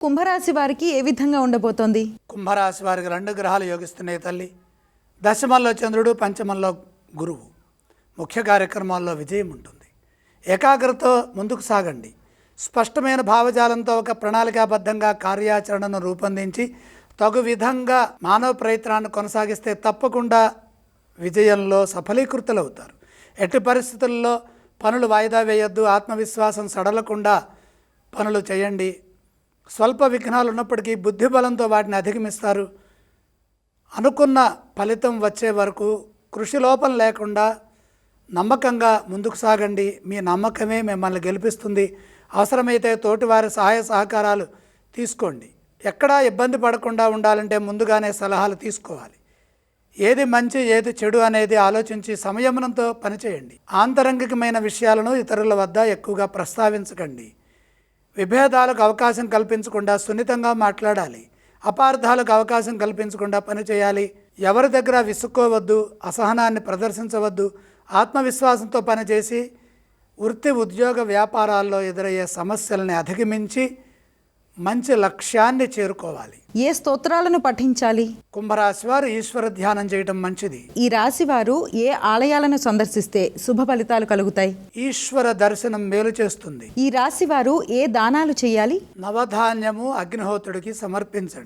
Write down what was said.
కుంభరాశి వారికి ఏ విధంగా ఉండబోతోంది? కుంభరాశి వారికి రెండు గ్రహాలు యోగిస్తున్నాయి తల్లి. దశమంలో చంద్రుడు పంచమంలో గురువు. ముఖ్య కార్యక్రమాల్లో విజయం ఉంటుంది. ఏకాగ్రతతో ముందుకు సాగండి. స్పష్టమైన భావజాలంతో ఒక ప్రణాళికాబద్ధంగా కార్యాచరణను రూపొందించి తగు విధంగా మానవ ప్రయత్నాన్ని కొనసాగిస్తే తప్పకుండా విజయంలో సఫలీకృతులవుతారు. ఎట్టి పరిస్థితుల్లో పనులు వాయిదా వేయొద్దు. ఆత్మవిశ్వాసం సడలకుండా పనులు చేయండి. స్వల్ప విఘ్నాలు ఉన్నప్పటికీ బుద్ధిబలంతో వాటిని అధిగమిస్తారు. అనుకున్న ఫలితం వచ్చే వరకు కృషి లోపం లేకుండా నమ్మకంగా ముందుకు సాగండి. మీ నమ్మకమే మిమ్మల్ని గెలిపిస్తుంది. అవసరమైతే తోటివారి సహాయ సహకారాలు తీసుకోండి. ఎక్కడా ఇబ్బంది పడకుండా ఉండాలంటే ముందుగానే సలహాలు తీసుకోవాలి. ఏది మంచి ఏది చెడు అనేది ఆలోచించి సంయమనంతో పనిచేయండి. ఆంతరంగికమైన విషయాలను ఇతరుల వద్ద ఎక్కువగా ప్రస్తావించకండి. విభేదాలకు అవకాశం కల్పించకుండా సున్నితంగా మాట్లాడాలి. అపార్థాలకు అవకాశం కల్పించకుండా పనిచేయాలి ఎవరి దగ్గర విసుక్కోవద్దు అసహనాన్ని ప్రదర్శించవద్దు ఆత్మవిశ్వాసంతో పనిచేసి వృత్తి ఉద్యోగ వ్యాపారాల్లో ఎదురయ్యే సమస్యల్ని అధిగమించి మంచి లక్ష్యాన్ని చేరుకోవాలి. ఏ స్తోత్రాలను పఠించాలి? కుంభరాశి వారు ఈశ్వర ధ్యానం చేయటం మంచిది. ఈ రాశి వారు ఏ ఆలయాలను సందర్శిస్తే శుభ ఫలితాలు కలుగుతాయి? ఈశ్వర దర్శనం మేలు చేస్తుంది. ఈ రాశి వారు ఏ దానాలు చేయాలి? నవధాన్యము అగ్నిహోత్రుడికి సమర్పించండి.